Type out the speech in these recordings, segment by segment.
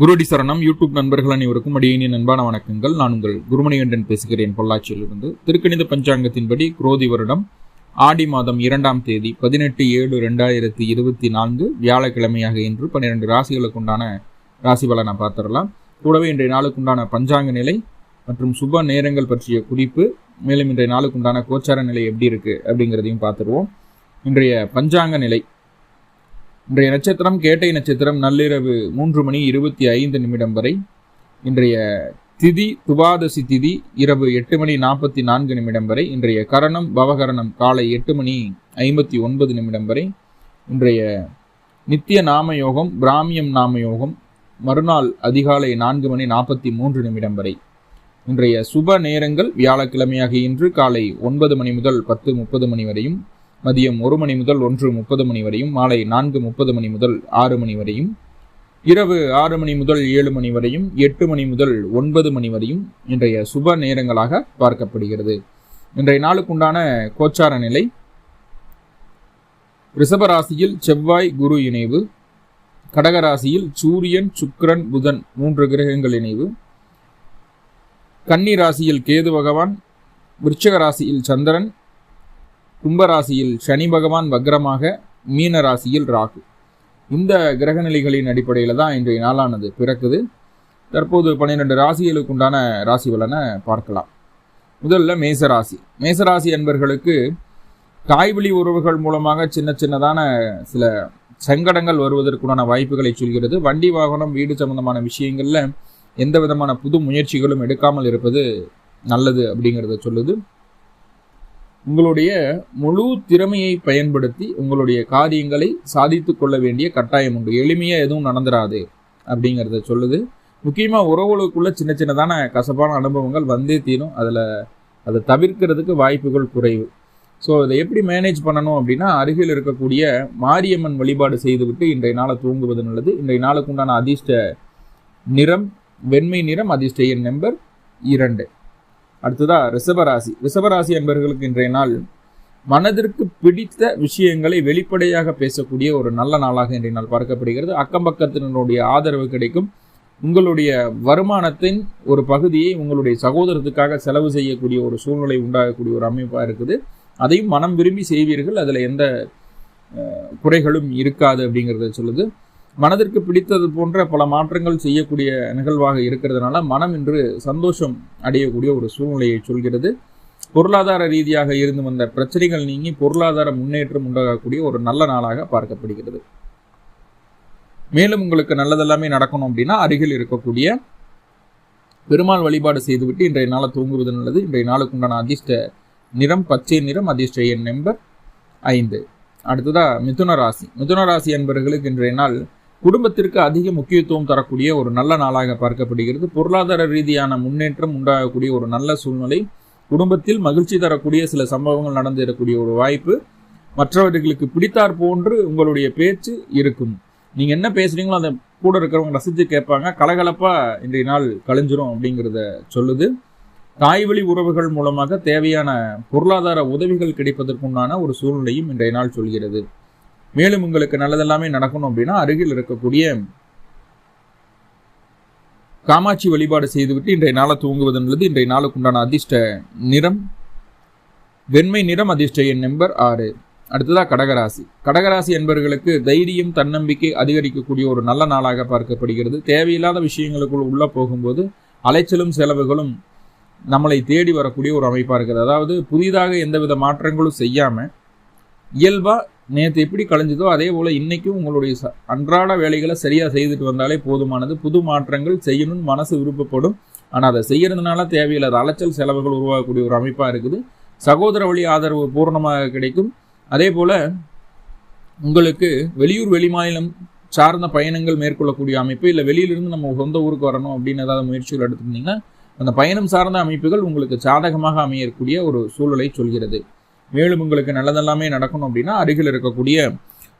குருடி சரணம். யூடியூப் நண்பர்கள் அனைவருக்கும் அடியேனின் அன்பான வணக்கங்கள். நான் உங்கள் குருமணிகண்டன் பேசுகிறேன் பொள்ளாச்சியிலிருந்து. திருக்கணித பஞ்சாங்கத்தின்படி குரோதி வருடம் ஆடி மாதம் இரண்டாம் தேதி பதினெட்டு ஏழு ரெண்டாயிரத்தி இருபத்தி நான்கு வியாழக்கிழமையாக இன்று பன்னிரெண்டு ராசிகளுக்குண்டான ராசி பலனை பார்த்துடலாம். கூடவே இன்றைய நாளுக்குண்டான பஞ்சாங்க நிலை மற்றும் சுப நேரங்கள் பற்றிய குறிப்பு மேலும் இன்றைய நாளுக்குண்டான கோச்சார நிலை எப்படி இருக்குது அப்படிங்கிறதையும் பார்த்துருவோம். இன்றைய பஞ்சாங்க நிலை இன்றைய நட்சத்திரம் கேட்டை நட்சத்திரம் நள்ளிரவு மூன்று மணி இருபத்தி ஐந்து நிமிடம் வரை. இன்றைய திதி துவாதசி திதி இரவு எட்டு மணி நாற்பத்தி நான்கு நிமிடம் வரை. இன்றைய கரணம் பவகரணம் காலை எட்டு மணி ஐம்பத்தி ஒன்பது நிமிடம் வரை. இன்றைய நித்திய நாம யோகம் பிராமியம் நாம யோகம் மறுநாள் அதிகாலை நான்கு மணி நாற்பத்தி மூன்று நிமிடம் வரை. இன்றைய சுப நேரங்கள் வியாழக்கிழமையாக இன்று காலை ஒன்பது மணி முதல் பத்து முப்பது மணி வரையும். மதியம் ஒரு மணி முதல் ஒன்று முப்பது மணி வரையும் மாலை நான்கு முப்பது மணி முதல் ஆறு மணி வரையும் இரவு ஆறு மணி முதல் ஏழு மணி வரையும் எட்டு மணி முதல் ஒன்பது மணி வரையும் இன்றைய சுப நேரங்களாக பார்க்கப்படுகிறது. இன்றைய நாளுக்குண்டான கோச்சார நிலை ரிஷபராசியில் செவ்வாய் குரு இணைவு கடகராசியில் சூரியன் சுக்கிரன் புதன் மூன்று கிரகங்கள் இணைவு கன்னி ராசியில் கேது பகவான் விருச்சக ராசியில் சந்திரன் கும்பராசியில் சனி பகவான் வக்ரமாக மீன ராசியில் ராகு. இந்த கிரகநிலைகளின் அடிப்படையில் தான் இன்றைய நாளானது பிறக்குது. தற்போது பன்னிரெண்டு ராசிகளுக்கு உண்டான ராசி பலனை பார்க்கலாம். முதல்ல மேசராசி. மேசராசி என்பர்களுக்கு தாய்வழி உறவுகள் மூலமாக சின்ன சின்னதான சில சங்கடங்கள் வருவதற்குண்டான வாய்ப்புகளை சொல்கிறது. வண்டி வாகனம் வீடு சம்பந்தமான விஷயங்களில் எந்த விதமான புது முயற்சிகளும் எடுக்காமல் இருப்பது நல்லது அப்படிங்கிறத சொல்லுது. உங்களுடைய முழு திறமையை பயன்படுத்தி உங்களுடைய காரியங்களை சாதித்து கொள்ள வேண்டிய கட்டாயம் உண்டு. எளிமையாக எதுவும் நடந்துடாது அப்படிங்கிறத சொல்லுது. முக்கியமாக உறவுகளுக்குள்ள சின்ன சின்னதான கசப்பான அனுபவங்கள் வந்தே தீரும். அதில் அதை தவிர்க்கிறதுக்கு வாய்ப்புகள் குறைவு. ஸோ இதை எப்படி மேனேஜ் பண்ணணும் அப்படின்னா அருகில் இருக்கக்கூடிய மாரியம்மன் வழிபாடு செய்துவிட்டு இன்றைய நாளை தூங்குவது நல்லது. இன்றைய நாளுக்கு உண்டான அதிர்ஷ்ட நிறம் வெண்மை நிறம் அதிர்ஷ்ட எண் நம்பர் இரண்டு. அடுத்ததா ரிஷபராசி. ரிஷபராசி என்பவர்களுக்கு இன்றைய நாள் மனதிற்கு பிடித்த விஷயங்களை வெளிப்படையாக பேசக்கூடிய ஒரு நல்ல நாளாக இன்றைய நாள் பார்க்கப்படுகிறது. அக்கம் பக்கத்தினருடைய ஆதரவு கிடைக்கும். உங்களுடைய வருமானத்தின் ஒரு பகுதியை உங்களுடைய சகோதரத்துக்காக செலவு செய்யக்கூடிய ஒரு சூழ்நிலை உண்டாகக்கூடிய ஒரு அமைப்பாக இருக்குது. அதையும் மனம் விரும்பி செய்வீர்கள். அதில் எந்த குறைகளும் இருக்காது அப்படிங்கிறத சொல்லுது. மனதிற்கு பிடித்தது போன்ற பல மாற்றங்கள் செய்யக்கூடிய நிகழ்வாக இருக்கிறதுனால மனம் இன்று சந்தோஷம் அடையக்கூடிய ஒரு சூழ்நிலையை சொல்கிறது. பொருளாதார ரீதியாக இருந்து வந்த பிரச்சனைகள் நீங்கி பொருளாதார முன்னேற்றம் உண்டாகக்கூடிய ஒரு நல்ல நாளாக பார்க்கப்படுகிறது. மேலும் உங்களுக்கு நல்லதெல்லாமே நடக்கணும் அப்படின்னா அருகில் இருக்கக்கூடிய பெருமாள் வழிபாடு செய்துவிட்டு இன்றைய நாளை தூங்குவது நல்லது. இன்றைய நாளுக்கு உண்டான அதிர்ஷ்ட நிறம் பச்சை நிறம் அதிர்ஷ்ட எண் நம்பர் ஐந்து. அடுத்ததாக மிதுன ராசி. மிதுன ராசி என்பவர்களுக்கு இன்றைய நாள் குடும்பத்திற்கு அதிக முக்கியத்துவம் தரக்கூடிய ஒரு நல்ல நாளாக பார்க்கப்படுகிறது. பொருளாதார ரீதியான முன்னேற்றம் உண்டாகக்கூடிய ஒரு நல்ல சூழ்நிலை குடும்பத்தில் மகிழ்ச்சி தரக்கூடிய சில சம்பவங்கள் நடந்திடக்கூடிய ஒரு வாய்ப்பு மற்றவர்களுக்கு பிடித்தார் போன்று உங்களுடைய பேச்சு இருக்கும். நீங்கள் என்ன பேசுறீங்களோ அதை கூட இருக்கிறவங்க ரசித்து கேட்பாங்க. கலகலப்பாக இன்றைய நாள் கழிஞ்சிரும் அப்படிங்கிறத சொல்லுது. தாய்வழி உறவுகள் மூலமாக தேவையான பொருளாதார உதவிகள் கிடைப்பதற்குண்டான ஒரு சூழ்நிலையும் இன்றைய நாள் சொல்கிறது. மேலும் உங்களுக்கு நல்லதெல்லாமே நடக்கணும் அப்படின்னா அருகில் இருக்கக்கூடிய காமாட்சி வழிபாடு செய்துவிட்டு இன்றைய நாளை தூங்குவது நல்லது இன்றைய நாளுக்கு உண்டான அதிர்ஷ்ட நிறம் வெண்மை நிறம் அதிர்ஷ்ட எண் நம்பர் ஆறு. அடுத்ததா கடகராசி. கடகராசி என்பவர்களுக்கு தைரியம் தன்னம்பிக்கை அதிகரிக்கக்கூடிய ஒரு நல்ல நாளாக பார்க்கப்படுகிறது. தேவையில்லாத விஷயங்களுக்குள் உள்ளே போகும்போது அலைச்சலும் செலவுகளும் நம்மளை தேடி வரக்கூடிய ஒரு அமைப்பாக இருக்குது. அதாவது புதிதாக எந்தவித மாற்றங்களும் செய்யாமல் இயல்பாக நேற்று எப்படி கலைஞ்சதோ அதே போல் இன்றைக்கும் உங்களுடைய அன்றாட வேலைகளை சரியாக செய்துட்டு வந்தாலே போதுமானது. புது மாற்றங்கள் செய்யணும்னு மனசு விருப்பப்படும். ஆனால் அதை செய்கிறதுனால தேவையில்லாத அலைச்சல் செலவுகள் உருவாகக்கூடிய ஒரு அமைப்பாக இருக்குது. சகோதர வழி ஆதரவு பூர்ணமாக கிடைக்கும். அதே போல் உங்களுக்கு வெளியூர் வெளிமாநிலம் சார்ந்த பயணங்கள் மேற்கொள்ளக்கூடிய அமைப்பு இல்லை வெளியிலிருந்து நம்ம சொந்த ஊருக்கு வரணும் அப்படின்னு ஏதாவது முயற்சிகள் எடுத்துருந்தீங்கன்னா அந்த பயணம் சார்ந்த அமைப்புகள் உங்களுக்கு சாதகமாக அமையக்கூடிய ஒரு சூழலை சொல்கிறது. மேலும் உங்களுக்கு நல்லதெல்லாமே நடக்கணும் அப்படின்னா அருகில் இருக்கக்கூடிய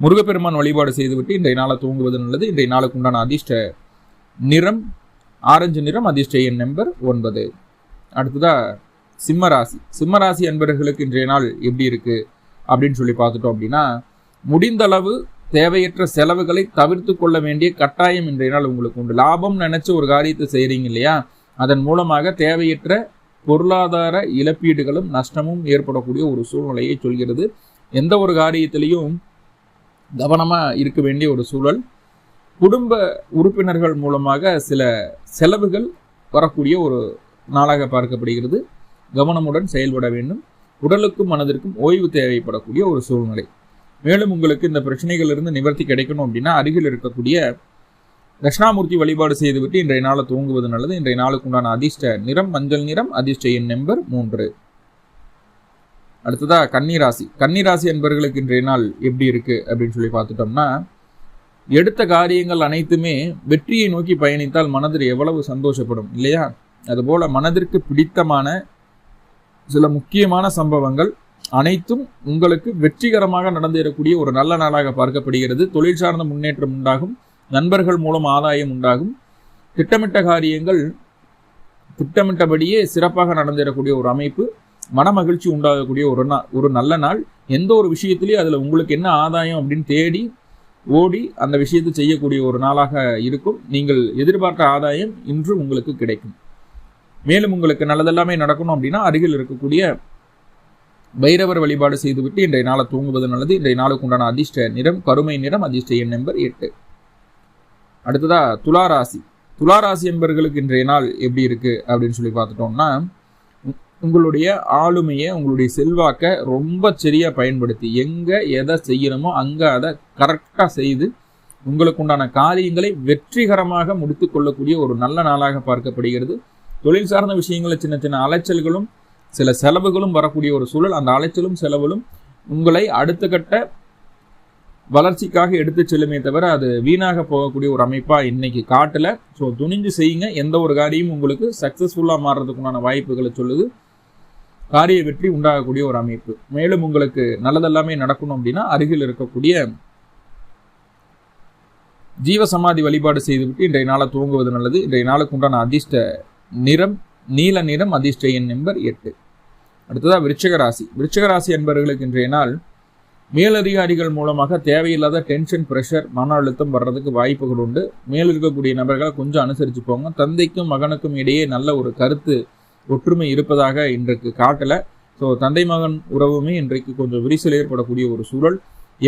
முருகப்பெருமான் வழிபாடு செய்துவிட்டு இன்றைய நாளை தூங்குவது நல்லது. இன்றைய நாளுக்கு உண்டான அதிர்ஷ்ட நிறம் ஆரஞ்சு நிறம் அதிர்ஷ்ட எண் நம்பர் ஒன்பது. அடுத்ததா சிம்மராசி. சிம்மராசி அன்பர்களுக்கு இன்றைய நாள் எப்படி இருக்குது அப்படின்னு சொல்லி பார்த்துட்டோம் அப்படின்னா முடிந்த அளவு தேவையற்ற செலவுகளை தவிர்த்து கொள்ள வேண்டிய கட்டாயம் இன்றைய நாள் உங்களுக்கு உண்டு. லாபம் நினச்சி ஒரு காரியத்தை செய்கிறீங்க இல்லையா? அதன் மூலமாக தேவையற்ற பொருளாதார இழப்பீடுகளும் நஷ்டமும் ஏற்படக்கூடிய ஒரு சூழ்நிலையை சொல்கிறது. எந்த ஒரு காரியத்திலையும் கவனமாக இருக்க வேண்டிய ஒரு சூழல். குடும்ப உறுப்பினர்கள் மூலமாக சில செலவுகள் வரக்கூடிய ஒரு நாளாக பார்க்கப்படுகிறது. கவனமுடன் செயல்பட வேண்டும். உடலுக்கும் மனதிற்கும் ஓய்வு தேவைப்படக்கூடிய ஒரு சூழ்நிலை. மேலும் உங்களுக்கு இந்த பிரச்சனைகளிலிருந்து நிவர்த்தி கிடைக்கணும் அப்படின்னா அருகில் இருக்கக்கூடிய தட்சிணாமூர்த்தி வழிபாடு செய்துவிட்டு இன்றைய நாளை தூங்குவது நல்லது. இன்றைய நாளுக்கு உண்டான அதிர்ஷ்ட நிறம் மஞ்சள் நிறம் அதிர்ஷ்ட எண் நம்பர் மூன்று. அடுத்ததா கன்னிராசி. கன்னிராசி என்பவர்களுக்கு இன்றைய நாள் எப்படி இருக்கு அப்படின்னு சொல்லி பார்த்துட்டோம்னா எடுத்த காரியங்கள் அனைத்துமே வெற்றியை நோக்கி பயணித்தால் மனதில் எவ்வளவு சந்தோஷப்படும் இல்லையா? அதுபோல மனதிற்கு பிடித்தமான சில முக்கியமான சம்பவங்கள் அனைத்தும் உங்களுக்கு வெற்றிகரமாக நடந்தேறக்கூடிய ஒரு நல்ல நாளாக பார்க்கப்படுகிறது. தொழில் சார்ந்த முன்னேற்றம் உண்டாகும். நண்பர்கள் மூலம் ஆதாயம் உண்டாகும். திட்டமிட்ட காரியங்கள் திட்டமிட்டபடியே சிறப்பாக நடந்தேறக்கூடிய ஒரு அமைப்பு மனமகிழ்ச்சி உண்டாகக்கூடிய ஒரு நாள் ஒரு நல்ல நாள். எந்த ஒரு விஷயத்திலையும் அதில் உங்களுக்கு என்ன ஆதாயம் அப்படின்னு தேடி ஓடி அந்த விஷயத்தை செய்யக்கூடிய ஒரு நாளாக இருக்கும். நீங்கள் எதிர்பார்த்த ஆதாயம் இன்று உங்களுக்கு கிடைக்கும். மேலும் உங்களுக்கு நல்லதெல்லாமே நடக்கணும் அப்படின்னா அருகில் இருக்கக்கூடிய பைரவர் வழிபாடு செய்துவிட்டு இன்றைய நாளை தூங்குவது நல்லது. இன்றைய நாளுக்கு உண்டான அதிர்ஷ்ட நிறம் கருமை நிறம் அதிர்ஷ்ட எண் நம்பர் எட்டு. அடுத்ததா துளாராசி. துளாராசி என்பவர்களுக்கு இன்றைய நாள் எப்படி இருக்குது அப்படின்னு சொல்லி பார்த்துட்டோம்னா உங்களுடைய ஆளுமையை உங்களுடைய செல்வாக்கை ரொம்ப சரியாக பயன்படுத்தி எங்கே எதை செய்யணுமோ அங்கே அதை கரெக்டாக செய்து உங்களுக்கு உண்டான காரியங்களை வெற்றிகரமாக முடித்து கொள்ளக்கூடிய ஒரு நல்ல நாளாக பார்க்கப்படுகிறது. தொழில் சார்ந்த விஷயங்களில் சின்ன சின்ன அலைச்சல்களும் சில செலவுகளும் வரக்கூடிய ஒரு சூழல். அந்த அலைச்சலும் செலவுகளும் உங்களை அடுத்த கட்ட வளர்ச்சிக்காக எடுத்து செல்லுமே தவிர அது வீணாக போகக்கூடிய ஒரு அமைப்பாக இன்னைக்கு காட்டல. ஸோ துணிஞ்சு செய்யுங்க. எந்த ஒரு காரியமும் உங்களுக்கு சக்சஸ்ஃபுல்லாக மாறுறதுக்குண்டான வாய்ப்புகளை சொல்லுது. காரிய வெற்றி உண்டாகக்கூடிய ஒரு அமைப்பு. மேலும் உங்களுக்கு நல்லதெல்லாமே நடக்கணும் அப்படின்னா அருகில் இருக்கக்கூடிய ஜீவசமாதி வழிபாடு செய்துவிட்டு இன்றைய நாளை துவங்குவது நல்லது. இன்றைய நாளுக்கு உண்டான அதிர்ஷ்ட நிறம் நீல நிறம் அதிர்ஷ்ட எண் நம்பர் எட்டு. அடுத்ததா விருச்சக ராசி. விருச்சக ராசி என்பவர்களுக்கு இன்றைய நாள் மேலதிகாரிகள் மூலமாக தேவையில்லாத டென்ஷன் ப்ரெஷர் மன அழுத்தம் வர்றதுக்கு வாய்ப்புகள் உண்டு. மேல் இருக்கக்கூடிய நபர்களை கொஞ்சம் அனுசரித்து போங்க. தந்தைக்கும் மகனுக்கும் இடையே நல்ல ஒரு கருத்து ஒற்றுமை இருப்பதாக இன்றைக்கு காட்டலை. ஸோ தந்தை மகன் உறவுமே இன்றைக்கு கொஞ்சம் விரிசல் ஏற்படக்கூடிய ஒரு சூழல்.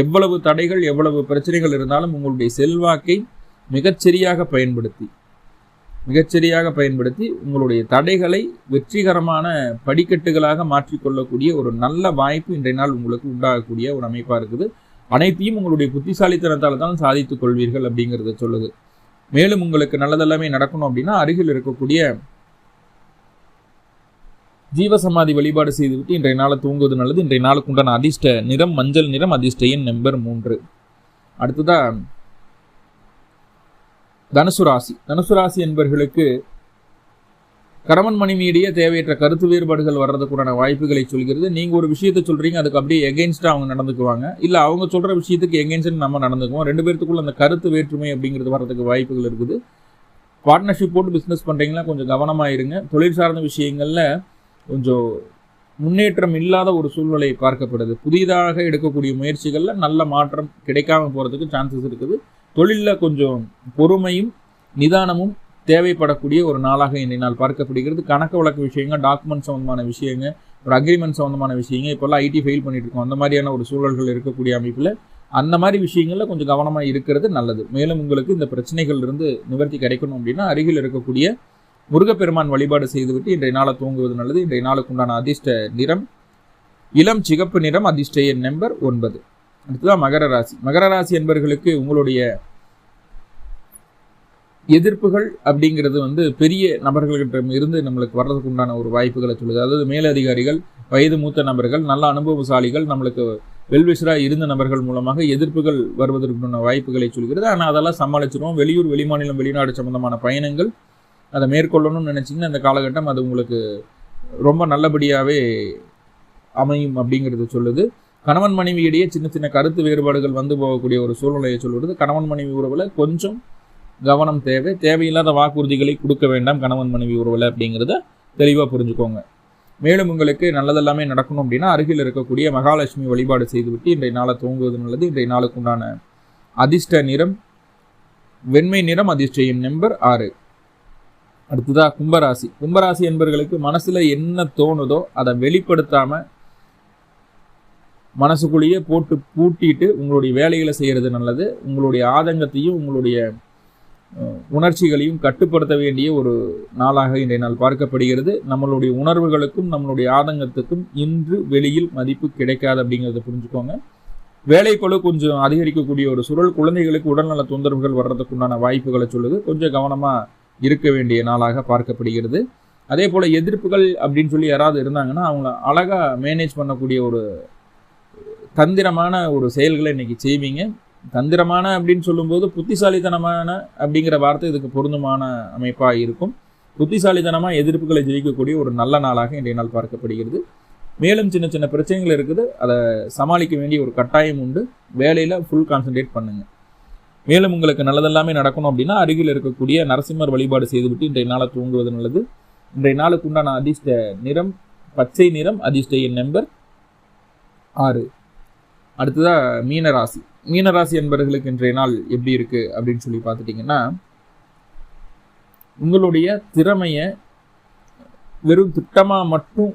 எவ்வளவு தடைகள் எவ்வளவு பிரச்சனைகள் இருந்தாலும் உங்களுடைய செல்வாக்கை மிகச்சரியாக பயன்படுத்தி மிகச்சரியாக பயன்படுத்தி உங்களுடைய தடைகளை வெற்றிகரமான படிக்கட்டுகளாக மாற்றிக்கொள்ளக்கூடிய ஒரு நல்ல வாய்ப்பு இன்றைய நாள் உங்களுக்கு உண்டாகக்கூடிய ஒரு அமைப்பாக இருக்குது. அனைத்தையும் உங்களுடைய புத்திசாலித்தனத்தால் தான் சாதித்துக் கொள்வீர்கள் அப்படிங்கிறத சொல்லுது. மேலும் உங்களுக்கு நல்லதெல்லாமே நடக்கணும் அப்படின்னா அருகில் இருக்கக்கூடிய ஜீவசமாதி வழிபாடு செய்துவிட்டு இன்றைய நாளை தூங்குவது நல்லது. இன்றைய நாளுக்கு உண்டான அதிர்ஷ்ட நிறம் மஞ்சள் நிறம் அதிர்ஷ்ட எண் நம்பர் மூன்று. அடுத்ததாக தனுசு ராசி. தனுசு ராசி என்பவர்களுக்கு கரமன் மனைவியிடையே தேவையற்ற கருத்து வேறுபாடுகள் வர்றதுக்குண்டான வாய்ப்புகளை சொல்கிறது. நீங்கள் ஒரு விஷயத்தை சொல்கிறீங்க அதுக்கு அப்படியே எகெயின்ஸ்டாக அவங்க நடந்துக்குவாங்க. இல்லை அவங்க சொல்கிற விஷயத்துக்கு எகெயின்ஸ்ட் நம்ம நடந்துக்குவோம். ரெண்டு பேர்த்துக்குள்ள அந்த கருத்து வேற்றுமை அப்படிங்கிறது வர்றதுக்கு வாய்ப்புகள் இருக்குது. பார்ட்னர்ஷிப் போட்டு பிஸ்னஸ் பண்ணுறீங்களா கொஞ்சம் கவனமாக இருங்க. தொழில் சார்ந்த விஷயங்களில் கொஞ்சம் முன்னேற்றம் இல்லாத ஒரு சூழ்நிலை பார்க்கப்படுது. புதிதாக எடுக்கக்கூடிய முயற்சிகளில் நல்ல மாற்றம் கிடைக்காம போகிறதுக்கு சான்சஸ் இருக்குது. தொழிலில் கொஞ்சம் பொறுமையும் நிதானமும் தேவைப்படக்கூடிய ஒரு நாளாக இன்றைய நாள் பார்க்கப்படுகிறது. கணக்கு வழக்கு விஷயங்கள் டாக்குமெண்ட் சம்மந்தமான விஷயங்க ஒரு அக்ரிமெண்ட் சம்மந்தமான விஷயங்க இப்போல்லாம் ஐடி ஃபெயில் பண்ணிட்டு இருக்கோம் அந்த மாதிரியான ஒரு சூழல்கள் இருக்கக்கூடிய அமைப்பில் அந்த மாதிரி விஷயங்களில் கொஞ்சம் கவனமாக இருக்கிறது நல்லது. மேலும் உங்களுக்கு இந்த பிரச்சனைகள் இருந்து நிவர்த்தி கிடைக்கணும் அப்படின்னா அருகில் இருக்கக்கூடிய முருகப்பெருமான் வழிபாடு செய்துவிட்டு இன்றைய நாளை தூங்குவது நல்லது. இன்றைய நாளுக்கு உண்டான அதிர்ஷ்ட நிறம் இளம் சிகப்பு நிறம் அதிர்ஷ்ட எண் நம்பர் ஒன்பது. அடுத்ததான் மகர ராசி. மகர ராசி என்பவர்களுக்கு உங்களுடைய எதிர்ப்புகள் அப்படிங்கிறது வந்து பெரிய நபர்கள்கிட்ட இருந்து நம்மளுக்கு வர்றதுக்கு உண்டான ஒரு வாய்ப்புகளை சொல்லுது. அதாவது மேலதிகாரிகள் வயது மூத்த நபர்கள் நல்ல அனுபவசாலிகள் நம்மளுக்கு வெல்விஷராக இருந்த நபர்கள் மூலமாக எதிர்ப்புகள் வருவதற்குண்டான வாய்ப்புகளை சொல்கிறது. ஆனால் அதெல்லாம் சமாளிச்சிருவோம். வெளியூர் வெளிமாநிலம் வெளிநாடு சம்பந்தமான பயணங்கள் அதை மேற்கொள்ளணும்னு நினச்சிங்கன்னா இந்த காலகட்டம் அது உங்களுக்கு ரொம்ப நல்லபடியாகவே அமையும் அப்படிங்கிறது சொல்லுது. கணவன் மனைவி இடையே சின்ன சின்ன கருத்து வேறுபாடுகள் வந்து போகக்கூடிய ஒரு சூழ்நிலையை சொல்வது கணவன் மனைவி உறவில் கொஞ்சம் கவனம் தேவை. தேவையில்லாத வாக்குறுதிகளை கொடுக்க வேண்டாம் கணவன் மனைவி உறவில் அப்படிங்கிறத தெளிவாக புரிஞ்சுக்கோங்க. மேலும் உங்களுக்கு நல்லதெல்லாமே நடக்கணும் அப்படின்னா அருகில் இருக்கக்கூடிய மகாலட்சுமி வழிபாடு செய்துவிட்டு இன்றைய நாளை தூங்குவது நல்லது. இன்றைய நாளுக்கு உண்டான அதிர்ஷ்ட நிறம் வெண்மை நிறம் அதிர்ஷ்டம் நம்பர் ஆறு. அடுத்ததாக கும்பராசி. கும்பராசி என்பவர்களுக்கு மனசில் என்ன தோணுதோ அதை வெளிப்படுத்தாமல் மனசுக்குள்ளேயே போட்டு பூட்டிட்டு உங்களுடைய வேலைகளை செய்கிறது நல்லது. உங்களுடைய ஆதங்கத்தையும் உங்களுடைய உணர்ச்சிகளையும் கட்டுப்படுத்த வேண்டிய ஒரு நாளாக இன்றைய நாள் பார்க்கப்படுகிறது. நம்மளுடைய உணர்வுகளுக்கும் நம்மளுடைய ஆதங்கத்துக்கும் இன்று வெளியில் மதிப்பு கிடைக்காது அப்படிங்கிறத புரிஞ்சுக்கோங்க. வேலைக்குழு கொஞ்சம் அதிகரிக்கக்கூடிய ஒரு சூழல் குழந்தைகளுக்கு உடல்நல தொந்தரவுகள் வர்றதுக்குண்டான வாய்ப்புகளை சொல்லுது. கொஞ்சம் கவனமாக இருக்க வேண்டிய நாளாக பார்க்கப்படுகிறது. அதே போல் எதிர்ப்புகள் அப்படின்னு சொல்லி யாராவது இருந்தாங்கன்னா அவங்கள அழகாக மேனேஜ் பண்ணக்கூடிய ஒரு தந்திரமான ஒரு செயல்களை இன்னைக்கு செய்வீங்க. தந்திரமான அப்படின்னு சொல்லும்போது புத்திசாலித்தனமான அப்படிங்கிற வார்த்தை இதுக்கு பொருந்தமான அமைப்பாக இருக்கும். புத்திசாலித்தனமாக எதிர்ப்புகளை ஜெயிக்கக்கூடிய ஒரு நல்ல நாளாக இன்றைய நாள் பார்க்கப்படுகிறது. மேலும் சின்ன சின்ன பிரச்சனைகள் இருக்குது. அதை சமாளிக்க வேண்டிய ஒரு கட்டாயம் உண்டு. வேலையில் ஃபுல் கான்சென்ட்ரேட் பண்ணுங்கள் மேலும் உங்களுக்கு நல்லதெல்லாமே நடக்கணும் அப்படின்னா அருகில் இருக்கக்கூடிய நரசிம்மர் வழிபாடு செய்துவிட்டு இன்றைய நாளை தூங்குவது நல்லது. இன்றைய நாளுக்கு உண்டான அதிர்ஷ்ட நிறம் பச்சை நிறம் அதிர்ஷ்ட எண் நம்பர் ஆறு. அடுத்ததாக மீனராசி. மீனராசி என்பவர்களுக்கு இன்றைய நாள் எப்படி இருக்குது அப்படின்னு சொல்லி பார்த்துட்டிங்கன்னா உங்களுடைய திறமையை வெறும் திட்டமாக மட்டும்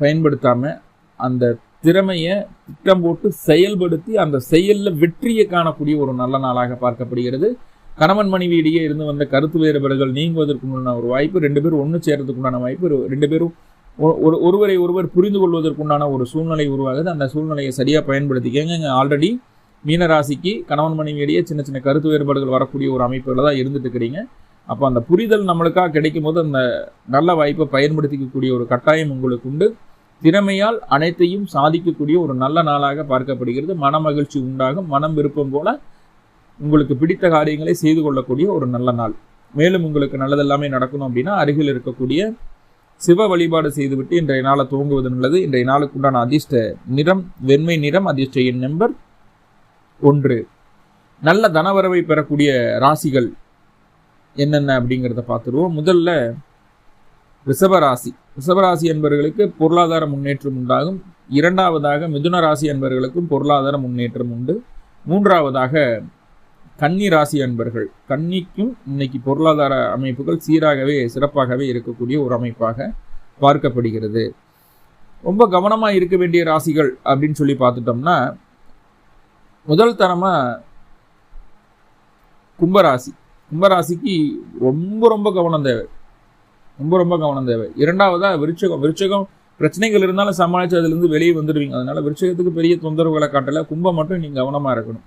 பயன்படுத்தாமல் அந்த திறமையை திட்டம் போட்டு செயல்படுத்தி அந்த செயலில் வெற்றியை காணக்கூடிய ஒரு நல்ல நாளாக பார்க்கப்படுகிறது. கணவன் மனைவியிடையே இருந்து வந்த கருத்து வேறுபாடுகள் நீங்குவதற்குண்டான ஒரு வாய்ப்பு ரெண்டு பேரும் ஒன்று சேர்றதுக்குண்டான வாய்ப்பு ரெண்டு பேரும் ஒரு ஒருவரை ஒருவர் புரிந்து கொள்வதற்குண்டான ஒரு சூழ்நிலை உருவாகுது. அந்த சூழ்நிலையை சரியாக பயன்படுத்திக்கங்க ஆல்ரெடி மீனராசிக்கு கணவன் மனைவியிடையே சின்ன சின்ன கருத்து வேறுபாடுகள் வரக்கூடிய ஒரு அமைப்புகளை தான் இருந்துட்டு இருக்கிறீங்க. அப்போ அந்த புரிதல் நம்மளுக்காக கிடைக்கும் போது அந்த நல்ல வாய்ப்பை பயன்படுத்திக்கக்கூடிய ஒரு கட்டாயம் உங்களுக்கு உண்டு. திறமையால் அனைத்தையும் சாதிக்கக்கூடிய ஒரு நல்ல நாளாக பார்க்கப்படுகிறது. மன மகிழ்ச்சி உண்டாகும். மனம் விருப்பம் போல உங்களுக்கு பிடித்த காரியங்களை செய்து கொள்ளக்கூடிய ஒரு நல்ல நாள். மேலும் உங்களுக்கு நல்லதெல்லாமே நடக்கணும் அப்படின்னா அருகில் இருக்கக்கூடிய சிவ வழிபாடு செய்துவிட்டு இன்றைய நாளை துவங்குவது நல்லது இன்றைய நாளுக்கு உண்டான அதிர்ஷ்ட நிறம் வெண்மை நிறம் அதிர்ஷ்ட எண் நம்பர் ஒன்று. நல்ல தனவரவை பெறக்கூடிய ராசிகள் என்னென்ன அப்படிங்கிறத பார்த்துருவோம். முதல்ல ரிஷபராசி ரிஷபராசி என்பவர்களுக்கு பொருளாதார முன்னேற்றம் உண்டாகும். இரண்டாவதாக மிதுன ராசி என்பவர்களுக்கும் பொருளாதார முன்னேற்றம் உண்டு. மூன்றாவதாக கன்னி ராசி அன்பர்கள். கன்னிக்கும் இன்னைக்கு பொருளாதார அமைப்புகள் சீராகவே சிறப்பாகவே இருக்கக்கூடிய ஒரு அமைப்பாக பார்க்கப்படுகிறது. ரொம்ப கவனமாக இருக்க வேண்டிய ராசிகள் அப்படின்னு சொல்லி பார்த்துட்டோம்னா முதல் தரமாக கும்பராசி. கும்பராசிக்கு ரொம்ப ரொம்ப கவனம் தேவை. ரொம்ப ரொம்ப கவனம் தேவை. இரண்டாவதாக விருச்சகம். விருச்சகம் பிரச்சனைகள் இருந்தாலும் சமாளித்து அதுலேருந்து வெளியே வந்துடுவீங்க. அதனால விருச்சகத்துக்கு பெரிய தொந்தரவுகளை காட்டல. கும்பம் மட்டும் நீங்கள் கவனமாக இருக்கணும்.